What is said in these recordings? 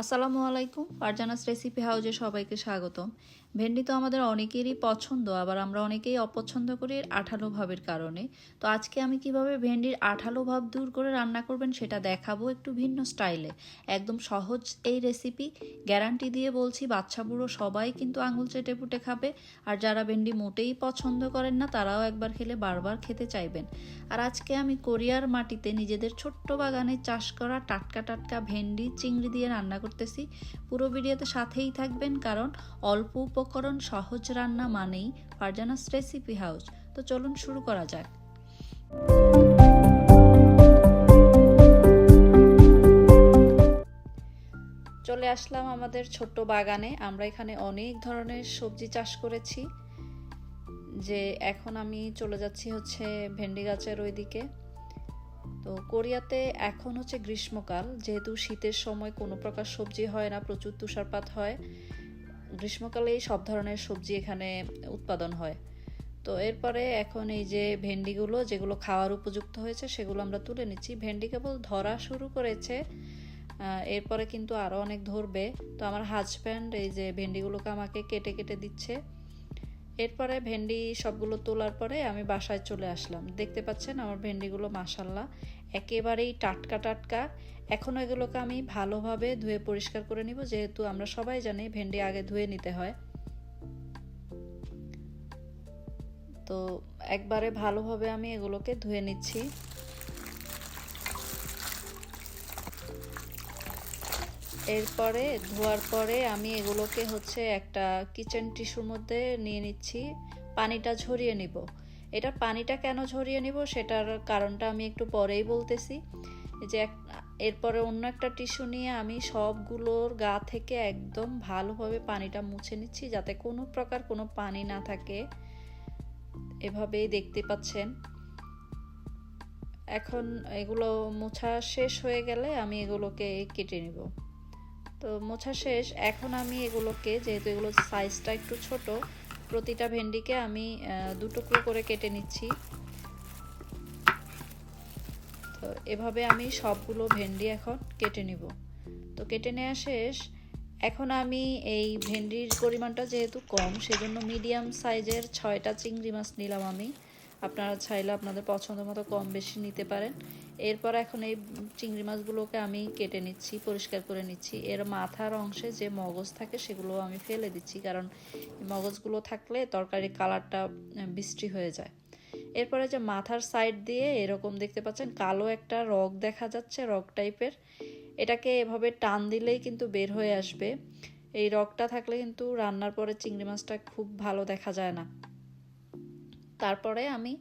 আসসালামু আলাইকুম, ফারজানাস রেসিপি হাউজে সবাইকে স্বাগত ভেন্ডি তো আমাদের অনেকেরই পছন্দ, আবার আমরা অনেকেই অপছন্দ করি এর আঠালো ভাবের কারণে। তো আজকে আমি কীভাবে ভেন্ডির আঠালো ভাব দূর করে রান্না করবেন সেটা দেখাবো একটু ভিন্ন স্টাইলে। একদম সহজ এই রেসিপি, গ্যারান্টি দিয়ে বলছি, বাচ্চা বুড়ো সবাই কিন্তু আঙুল চেটে পুটে খাবে, আর যারা ভেন্ডি মোটেই পছন্দ করেন না, তারাও একবার খেলে বারবার খেতে চাইবেন। আর আজকে আমি কোরিয়ার মাটিতে নিজেদের ছোট্ট বাগানে চাষ করা টাটকা টাটকা ভেন্ডি চিংড়ি দিয়ে রান্না করতেছি। পুরো ভিডিওতে সাথেই থাকবেন কারণ অল্প উপকরণ সহজ রান্না মানেই ফারজানাস রেসিপি হাউস তো চলুন শুরু করা যাক। চলে আসলাম আমাদের ছোট্ট বাগানে। আমরা এখানে অনেক ধরনের সবজি চাষ করেছি। যে এখন আমি চলে যাচ্ছি হচ্ছে ভেন্ডি গাছের ওইদিকে। তো কোরিয়াতে এখন হচ্ছে গ্রীষ্মকাল। যেহেতু শীতের সময় কোনো প্রকার সবজি হয় না, প্রচুর তুষারপাত হয়, গ্রীষ্মকালেই সব ধরনের সবজি এখানে উৎপাদন হয়। তো এরপরে এখন এই যে ভেন্ডিগুলো, যেগুলো খাওয়ার উপযুক্ত হয়েছে, সেগুলো আমরা তুলে নিচ্ছি। ভেন্ডি কেবল ধরা শুরু করেছে এরপরে কিন্তু আরও অনেক ধরবে। তো আমার হাজব্যান্ড এই যে ভেন্ডিগুলোকে আমাকে কেটে কেটে দিচ্ছে। এরপরে ভেন্ডি সবগুলো তোলার পরে আমি বাসায় চলে আসলাম। দেখতে পাচ্ছেন আমার ভেন্ডিগুলো মাসাল্লাহ একেবারেই টাটকা টাটকা। এখন এগুলোকে আমি ভালোভাবে ধুয়ে পরিষ্কার করে নিব, যেহেতু আমরা সবাই জানি ভেন্ডি আগে ধুয়ে নিতে হয়। তো একবারে ভালোভাবে আমি এগুলোকে ধুয়ে নিচ্ছি। এরপরে ধোয়ার পরে আমি এগুলোকে হচ্ছে একটা কিচেন টিস্যুর মধ্যে নিয়ে নিচ্ছি, পানিটা ঝরিয়ে নিব। এটা পানিটা কেন ঝরিয়ে নিব সেটার কারণটা আমি একটু পরেই বলতেছি। যে এরপরে অন্য একটা টিস্যু নিয়ে আমি সবগুলোর গা থেকে একদম ভালোভাবে পানিটা মুছে নিচ্ছি, যাতে কোনো প্রকার কোনো পানি না থাকে। এভাবেই দেখতে পাচ্ছেন। এখন এগুলো মোছা শেষ হয়ে গেলে আমি এগুলোকে কেটে নিব। তো মোছা শেষ। এখন আমি এগুলোকে, যেহেতু এগুলো সাইজটা একটু ছোট, প্রতিটা ভেন্ডিকে আমি দু টুকরো করে কেটে নিচ্ছি। তো এভাবে আমি সবগুলো ভেন্ডি এখন কেটে নিব। তো কেটে নেওয়া শেষ। এখন আমি এই ভেন্ডির পরিমাণটা যেহেতু কম, সেজন্য মিডিয়াম সাইজের ছয়টা চিংড়ি মাছ নিলাম আমি। আপনারা চাইলে আপনাদের পছন্দ মতো কম বেশি নিতে পারেন। এরপর এখন এই চিংড়ি মাছগুলোকে আমি কেটে নিচ্ছি, পরিষ্কার করে নিচ্ছি। এর মাথার অংশে যে মগজ থাকে সেগুলো আমি ফেলে দিচ্ছি, কারণ মগজগুলো থাকলে তরকারির কালারটা বৃষ্টি হয়ে যায়। এরপরে যে মাথার সাইড দিয়ে এরকম দেখতে পাচ্ছেন, কালো একটা রগ দেখা যাচ্ছে, রগ টাইপের। এটাকে এভাবে টান দিলেই কিন্তু বের হয়ে আসবে। এই রগটা থাকলে কিন্তু রান্নার পরে চিংড়ি মাছটা খুব ভালো দেখা যায় না। তারপরে আমি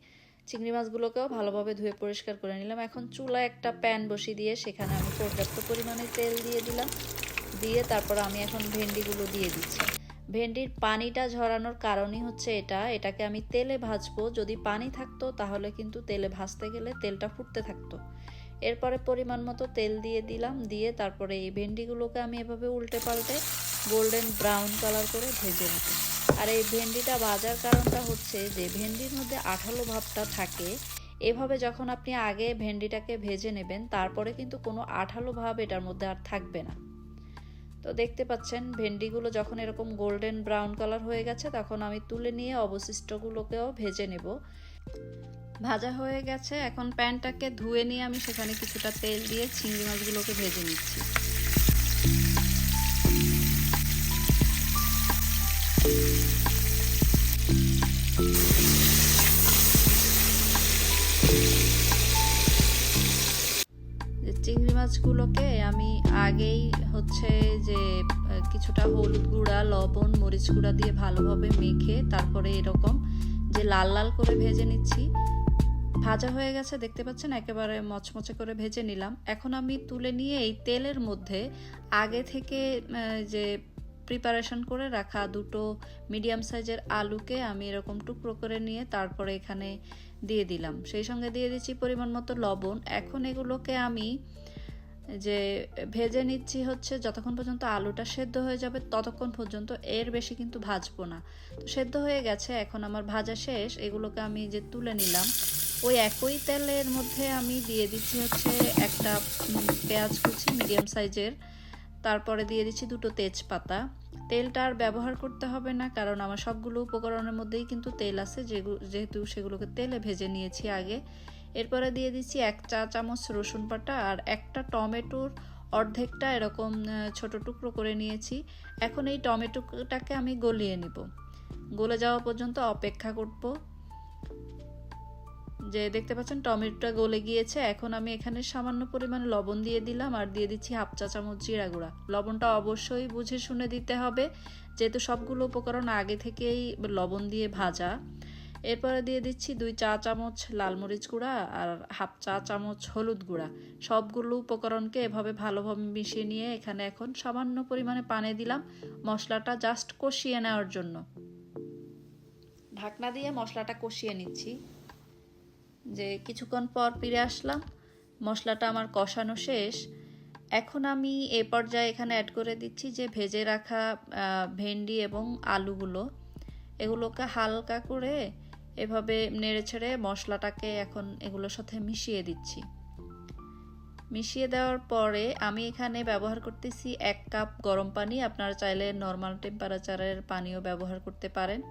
চিংড়ি মাছগুলোকেও ভালোভাবে ধুয়ে পরিষ্কার করে নিলাম। এখন চুলা একটা প্যান বসিয়ে দিয়ে সেখানে আমি পর্যাপ্ত পরিমাণে তেল দিয়ে দিলাম। দিয়ে তারপর আমি এখন ভেন্ডিগুলো দিয়ে দিচ্ছি। ভেন্ডির পানিটা ঝরানোর কারণই হচ্ছে এটা। এটাকে আমি তেলে ভাজবো। যদি পানি থাকতো তাহলে কিন্তু তেলে ভাজতে গেলে তেলটা ফুটতে থাকতো। এরপরে পরিমাণ মতো তেল দিয়ে দিলাম। দিয়ে তারপরে এই ভেন্ডিগুলোকে আমি এভাবে উল্টে পাল্টে গোল্ডেন ব্রাউন কালার করে ভেজে নিব। আর এই ভেন্ডিটা ভাজার কারণটা হচ্ছে যে ভেন্ডির মধ্যে আঠালো ভাবটা থাকে। এভাবে যখন আপনি আগে ভেন্ডিটাকে ভেজে নেবেন, তারপরে কিন্তু কোনো আঠালো ভাব এটার মধ্যে আর থাকবে না। তো দেখতে পাচ্ছেন, ভেন্ডিগুলো যখন এরকম গোল্ডেন ব্রাউন কালার হয়ে গেছে, তখন আমি তুলে নিয়ে অবশিষ্টগুলোকেও ভেজে নেব। ভাজা হয়ে গেছে, এখন প্যানটাকে ধুয়ে নিয়ে আমি সেখানে কিছুটা তেল দিয়ে চিংড়ি মাছগুলোকে ভেজে নিচ্ছি। চিংড়ি মাছগুলোকে আমি আগেই হচ্ছে যে কিছুটা হলুদ গুঁড়া, লবণ, মরিচ গুঁড়া দিয়ে ভালোভাবে মেখে তারপরে এরকম যে লাল লাল করে ভেজে নিচ্ছি। ভাজা হয়ে গেছে, দেখতে পাচ্ছেন? একেবারে মচমচে করে ভেজে নিলাম। এখন আমি তুলে নিয়ে এই তেলের মধ্যে আগে থেকে যে প্রিপারেশন করে রাখা দুটো মিডিয়াম সাইজের আলুকে আমি এরকম টুকরো করে নিয়ে তারপরে এখানে দিয়ে দিলাম। সেই সঙ্গে দিয়ে দিচ্ছি পরিমাণ মতো লবণ। এখন এগুলোকে আমি যে ভেজে নিচ্ছি হচ্ছে যতক্ষণ পর্যন্ত আলুটা সেদ্ধ হয়ে যাবে ততক্ষণ পর্যন্ত এর বেশি কিন্তু ভাজবো না। তো সেদ্ধ হয়ে গেছে, এখন আমার ভাজা শেষ। এগুলোকে আমি যে তুলে নিলাম, ওই একই তেলের মধ্যে আমি দিয়ে দিচ্ছি হচ্ছে একটা পেঁয়াজ কুচি মিডিয়াম সাইজের তারপরে দিয়ে দিচ্ছি দুটো তেজপাতা। তেলটা আর ব্যবহার করতে হবে না, কারণ আমার সবগুলো উপকরণের মধ্যেই কিন্তু তেল আছে যেহেতু সেগুলোকে তেলে ভেজে নিয়েছি আগে। এরপরে দিয়ে দিচ্ছি এক চা চামচ রসুন বাটা আর একটা টমেটোর অর্ধেকটা এরকম ছোট টুকরো করে নিয়েছি। এখন এই টমেটোটাকে আমি গলিয়ে নিব। গলে যাওয়া পর্যন্ত অপেক্ষা করব। যে দেখতে পাচ্ছেন, টমেটোটা গলে গিয়েছে। এখন আমি এখানে সামান্য পরিমাণে লবণ দিয়ে দিলাম আর দিয়ে দিচ্ছি হাফ চা চামচ জিরা গুঁড়া। লবণটা অবশ্যই বুঝে শুনে দিতে হবে, যেহেতু সবগুলো উপকরণ আগে থেকেই লবণ দিয়ে ভাজা। এরপরে দিয়ে দিচ্ছি দুই চা চামচ লাল মরিচ গুঁড়া আর হাফ চা চামচ হলুদ গুঁড়া। সবগুলো উপকরণকে এভাবে ভালোভাবে মিশিয়ে নিয়ে এখানে এখন সামান্য পরিমাণে পানি দিলাম মশলাটা জাস্ট কষিয়ে নেওয়ার জন্য। ঢাকনা দিয়ে মশলাটা কষিয়ে নিচ্ছি। যে কিছুক্ষণ পর ফিরে আসলাম। মশলাটা আমার কষানো শেষ। এখন আমি এ পর্যায়ে এখানে অ্যাড করে দিচ্ছি যে ভেজে রাখা ভেন্ডি এবং আলুগুলো। এগুলোকে হালকা করে এভাবে নেড়ে ছেড়ে মশলাটাকে এখন এগুলোর সাথে মিশিয়ে দিচ্ছি। মিশিয়ে দেওয়ার পরে আমি এখানে ব্যবহার করতেছি এক কাপ গরম পানি। আপনারা চাইলে নর্মাল টেম্পারেচারের পানিও ব্যবহার করতে পারেন।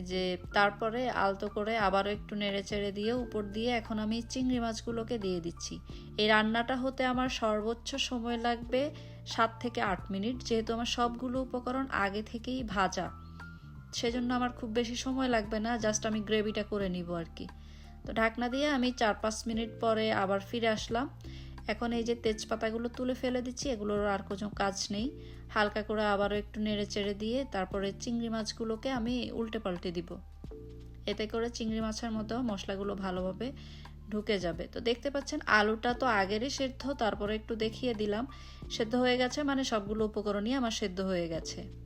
যে তারপরে আলতো করে আবারও একটু নেড়ে চেড়ে দিয়ে উপর দিয়ে এখন আমি চিংড়ি মাছগুলোকে দিয়ে দিচ্ছি। এই রান্নাটা হতে আমার সর্বোচ্চ সময় লাগবে সাত থেকে আট মিনিট, যেহেতু আমার সবগুলো উপকরণ আগে থেকেই ভাজা। সেজন্য আমার খুব বেশি সময় লাগবে না, জাস্ট আমি গ্রেভিটা করে নিব আর কি। তো ঢাকনা দিয়ে আমি চার পাঁচ মিনিট পরে আবার ফিরে আসলাম। এখন এই যে তেজপাতাগুলো তুলে ফেলে দিচ্ছি, এগুলোর আর কোনো কাজ নেই। হালকা করে আবারও একটু নেড়ে চেড়ে দিয়ে তারপরে চিংড়ি মাছগুলোকে আমি উল্টে পাল্টে দিব। এতে করে চিংড়ি মাছের মধ্যেও মশলাগুলো ভালোভাবে ঢুকে যাবে। তো দেখতে পাচ্ছেন, আলুটা তো আগেরই সেদ্ধ, তারপরে একটু দেখিয়ে দিলাম। সেদ্ধ হয়ে গেছে মানে সবগুলো উপকরণই আমার সেদ্ধ হয়ে গেছে।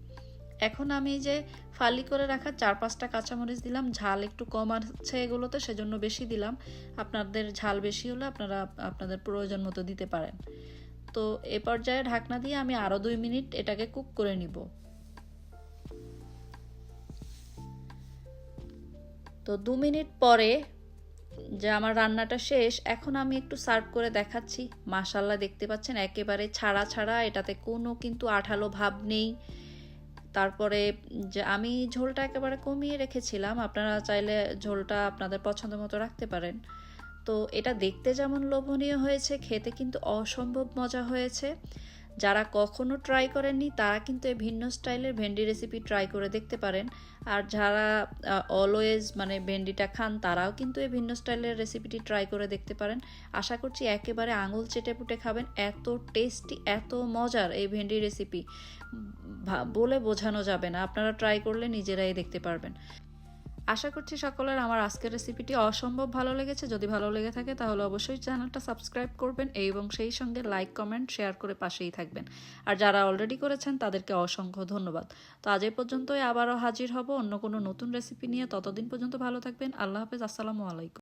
এখন আমি যে ফালি করে রাখা চার পাঁচটা কাঁচামরিচ দিলাম, ঝাল একটু কম আছে এগুলোতে, সেজন্য বেশি দিলাম। আপনাদের ঝাল বেশি হলে আপনারা, আপনাদের প্রয়োজন মতো দিতে পারেন। তো এ পর্যায়ে ঢাকনা দিয়ে আমি আরও দুই মিনিট এটাকে কুক করে নিব। তো দু মিনিট পরে যে আমার রান্নাটা শেষ, এখন আমি একটু সার্ভ করে দেখাচ্ছি। মাশাল্লাহ দেখতে পাচ্ছেন, একেবারে ছাড়া ছাড়া, এটাতে কোনো কিন্তু আঠালো ভাব নেই। তারপরে যে আমি ঝোলটা একেবারে কমিয়ে রেখেছিলাম, আপনারা চাইলে ঝোলটা আপনাদের পছন্দ মতো রাখতে পারেন। তো এটা দেখতে যেমন লোভনীয় হয়েছে, খেতে কিন্তু অসম্ভব মজা হয়েছে। যারা কখনো ট্রাই করেননি, তারা কিন্তু এই ভিন্ন স্টাইলের ভেন্ডি রেসিপি ট্রাই করে দেখতে পারেন। আর যারা অলওয়েজ মানে ভেন্ডিটা খান, তারাও কিন্তু এই ভিন্ন স্টাইলের রেসিপিটি ট্রাই করে দেখতে পারেন। আশা করছি একেবারে আঙুল চেটে পুটে খাবেন। এত টেস্টি এত মজার এই ভেন্ডি রেসিপি বলে বোঝানো যাবে না। আপনারা ট্রাই করলে নিজেরাই দেখতে পারবেন। আশা করছি সকলের আমার আজকের রেসিপিটি অসম্ভব ভালো লেগেছে। যদি ভালো লেগে থাকে, তাহলে অবশ্যই চ্যানেলটা সাবস্ক্রাইব করবেন এবং সেই সঙ্গে লাইক কমেন্ট শেয়ার করে পাশেই থাকবেন। আর যারা অলরেডি করেছেন, তাদেরকে অসংখ্য ধন্যবাদ। তো আজ এ পর্যন্তই আবারও হাজির হব অন্য কোনো নতুন রেসিপি নিয়ে। ততদিন পর্যন্ত ভালো থাকবেন। আল্লাহ হাফেজ। আসসালামু আলাইকুম।